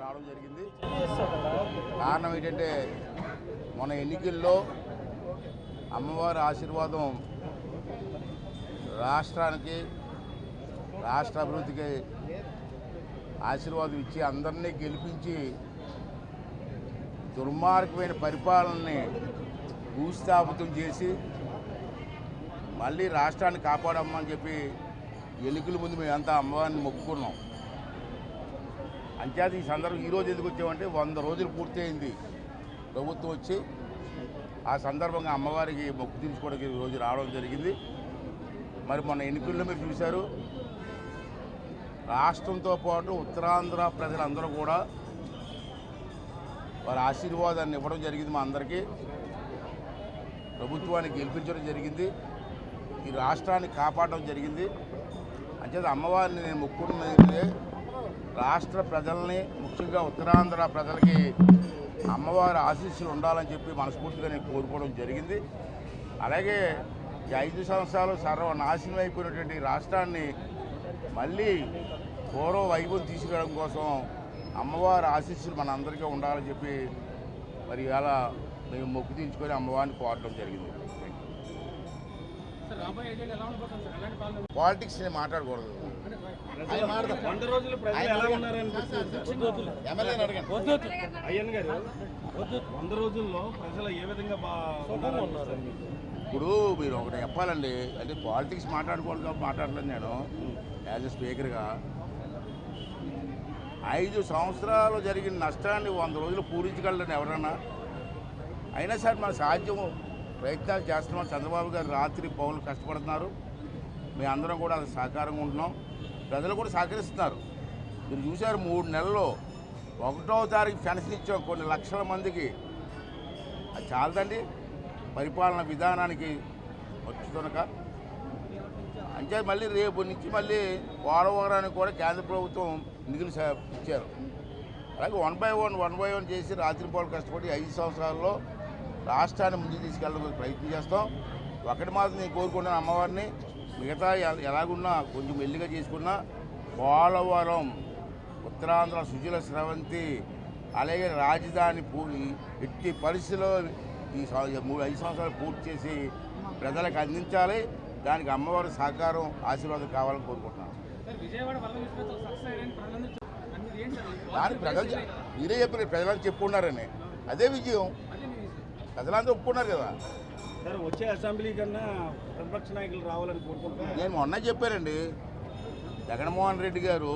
రావడం జరిగింది. కారణం ఏంటంటే మన ఎన్నికల్లో అమ్మవారి ఆశీర్వాదం రాష్ట్రానికి రాష్ట్ర అభివృద్ధికి ఆశీర్వాదం ఇచ్చి అందరినీ గెలిపించి దుర్మార్గమైన పరిపాలనని భూస్థాపితం చేసి మళ్ళీ రాష్ట్రాన్ని కాపాడమ్మని చెప్పి ఎన్నికల ముందు మేమంతా అమ్మవారిని మొక్కుకున్నాం. అంచేత ఈ సందర్భం ఈరోజు ఎందుకు వచ్చామంటే వంద రోజులు పూర్తయింది. ప్రభుత్వం వచ్చి ఆ సందర్భంగా అమ్మవారికి మొక్కు తీర్చుకోవడానికి ఈ రోజు రావడం జరిగింది. మరి మన ఎన్నికల్లో మీరు చూశారు రాష్ట్రంతో పాటు ఉత్తరాంధ్ర ప్రజలందరూ కూడా వారి ఆశీర్వాదాన్ని ఇవ్వడం జరిగింది మా అందరికీ. ప్రభుత్వాన్ని గెలిపించడం జరిగింది. ఈ రాష్ట్రాన్ని కాపాడడం జరిగింది. అంచేది అమ్మవారిని నేను మొక్కున్నది రాష్ట్ర ప్రజల్ని ముఖ్యంగా ఉత్తరాంధ్ర ప్రజలకి అమ్మవారి ఆశీస్సులు ఉండాలని చెప్పి మనస్ఫూర్తిగా నేను కోరుకోవడం జరిగింది. అలాగే ఈ ఐదు సంవత్సరాలు సర్వనాశనం అయిపోయినటువంటి రాష్ట్రాన్ని మళ్ళీ పూర్వ వైభవం తీసుకురావడం కోసం అమ్మవారి ఆశీస్సులు మన అందరికీ ఉండాలని చెప్పి మరి ఇలా మేము మొక్కు తీర్చుకొని అమ్మవారిని కోరడం జరిగింది. పాలిటిక్స్ నేను మాట్లాడకూడదు. వంద రోజులు ప్రజలు ఎలా అడగండి అయ్యన్ గారు వంద రోజుల్లో ప్రజలు ఏ విధంగా ఉన్నారు. ఇప్పుడు మీరు ఒకటి చెప్పాలండి. అంటే పాలిటిక్స్ మాట్లాడకూడదు కాబట్టి మాట్లాడలేదు నేను. యాజ్ ఎ స్పీకర్గా. ఐదు సంవత్సరాలు జరిగిన నష్టాన్ని వంద రోజులు పూరించగలరని ఎవరన్నా? అయినా సరే మన సాధ్యం ప్రయత్నాలు చేస్తున్నాం. చంద్రబాబు గారు రాత్రి పౌరులు కష్టపడుతున్నారు. మేము అందరం కూడా అది సహకారంగా ఉంటున్నాం. ప్రజలు కూడా సహకరిస్తున్నారు. మీరు చూశారు మూడు నెలల్లో ఒకటో తారీఖు పెన్షన్ ఇచ్చాం కొన్ని లక్షల మందికి. అది చాలదండి. పరిపాలన విధానానికి వచ్చుతునక అంటే మళ్ళీ రేపు నుంచి మళ్ళీ పోలవరానికి కూడా కేంద్ర ప్రభుత్వం నిధులు ఇచ్చారు. అలాగే one by one one by one చేసి రాత్రిపూట కష్టపడి ఐదు సంవత్సరాల్లో రాష్ట్రాన్ని ముందుకు తీసుకెళ్ళడానికి ప్రయత్నం చేస్తాం. ఒకటి మాత్రం నేను కోరుకుంటున్నాను అమ్మవారిని. మిగతా ఎలాగున్నా కొంచెం మెల్లిగా చేసుకున్నా పోలవరం ఉత్తరాంధ్ర సుజల స్రవంతి అలాగే రాజధాని పూ ఈ- ఎట్టి పరిస్థితిలో ఈ మూడు ఐదు సంవత్సరాలు పూర్తి చేసి ప్రజలకు అందించాలి. దానికి అమ్మవారి సహకారం ఆశీర్వాదం కావాలని కోరుకుంటున్నాను? దానికి ప్రజలు మీరే చెప్పారు ప్రజలంతా చెప్పుకున్నారని. అదే విజయం. ప్రజలంతా ఒప్పుకున్నారు కదా. సార్ వచ్చే అసెంబ్లీ కన్నా ప్రతిపక్ష నాయకులు రావాలని కోరుకుంటున్నారు నేను మొన్న చెప్పానండి జగన్మోహన్ రెడ్డి గారు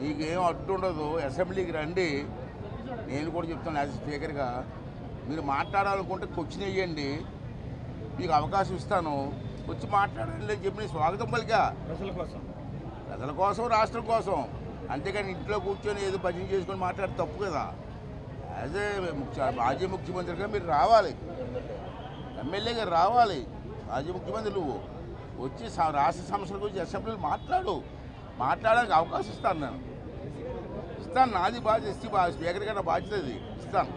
మీకేం అడ్డు ఉండదు అసెంబ్లీకి రండి. నేను కూడా చెప్తాను యాజ్ స్పీకర్గా మీరు మాట్లాడాలనుకుంటే క్వశ్చన్ వేయండి. మీకు అవకాశం ఇస్తాను. వచ్చి మాట్లాడండి చెప్పి నేను స్వాగతం పలికా. ప్రజల కోసం. ప్రజల కోసం రాష్ట్రం కోసం. అంతేకాని ఇంట్లో కూర్చొని ఏదో భజన చేసుకొని మాట్లాడితే తప్పు కదా. యాజ్ ఏ ముఖ్య మాజీ ముఖ్యమంత్రిగా మీరు రావాలి. ఎమ్మెల్యేగా రావాలి. మాజీ ముఖ్యమంత్రి నువ్వు. వచ్చి రాష్ట్ర సమస్యల గురించి అసెంబ్లీలో మాట్లాడు. మాట్లాడడానికి అవకాశం ఇస్తాను నేను. ఇస్తాను. నాది బాధ్యత ఇస్తే బా స్పీకర్ గారు బాధ్యత ఇది ఇస్తాను.